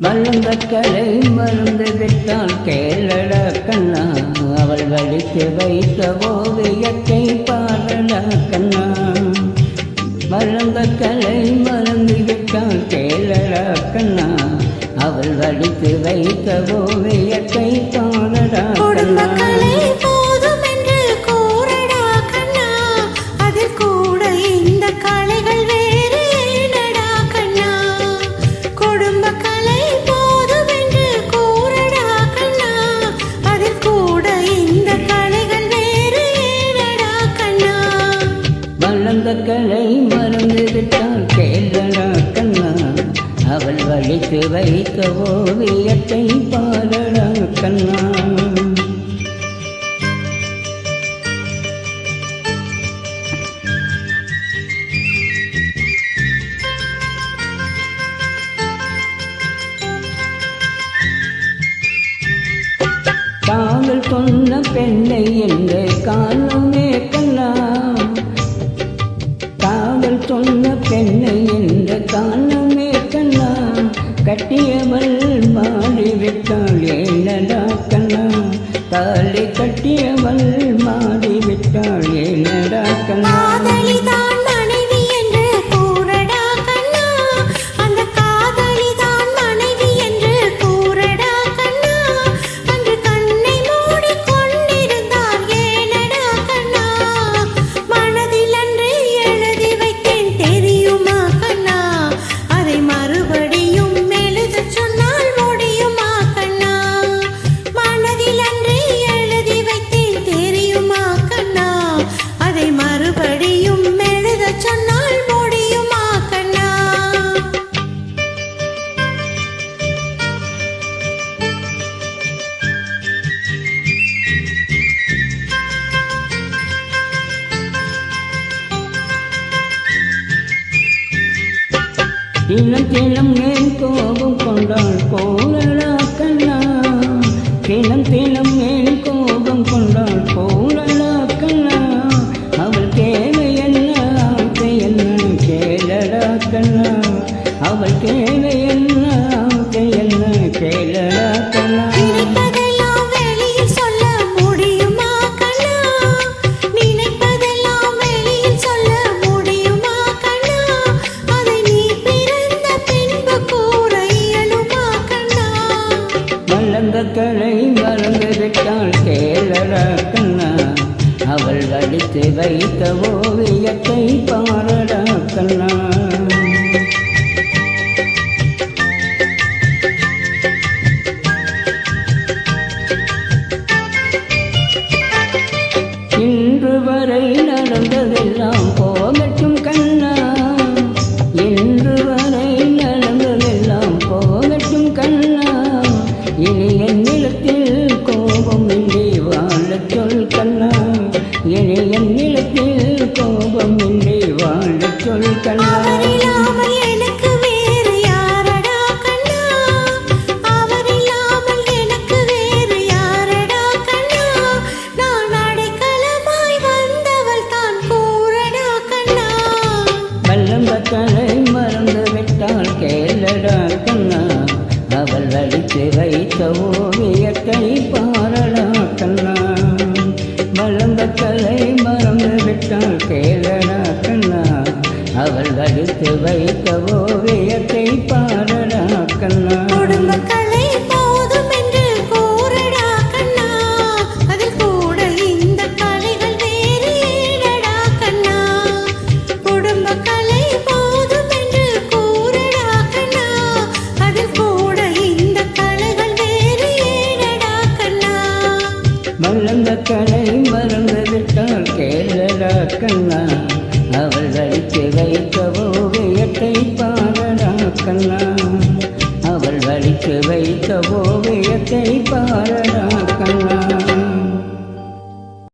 வளர்ந்த கலை மருந்து விட்டால் கேளட கண்ணா. அவள் வலித்து வைத்த ஓவியத்தை பாடல கண்ணா. வளர்ந்த கலை மருந்து விட்டால் கேளட கண்ணா. அவள் வலித்து வைத்த ஓவியத்தை பாடடா அவள் வழித்து வைத்த ஓவியத்தை பாடடா கண்ணா. தாங்கள் சொன்ன பெண்ணை என்று காணுமே கண்ணா தாங்கள் சொன்ன பெண்ணை கட்டியவள் மாறிவிட்டாள் ஏனடா கண்ணா இளம் தினம் ஏன் கோபம் கொண்டாள் கோலடா கண்ணா. தினம் தினம் ஏன் கோபம் கொண்டாள் கோலடா கண்ணா. அவள் தேவை என்ன ஆசை என்ன கேளடா கண்ணா. அவள் தேவை வளர்ந்த கலை மறந்து விட்டாள் கேளடா கண்ணா. அவள் வடித்து வைத்த ஓவியத்தை பாரடா கண்ணா. நான் அடைக்கலமாய் வந்தவள் தான் கூறடா கண்ணா. வல்லம்ப மறந்து விட்டால் கேளடா கண்ணா. அவள் அடித்து வைத்தவோ கலைகள் வேறு ஏனடா கண்ணா. வல்லந்த கலை மறந்து விட்டால் கேளடா கண்ணா. அவள் அடித்து வைக்கவோ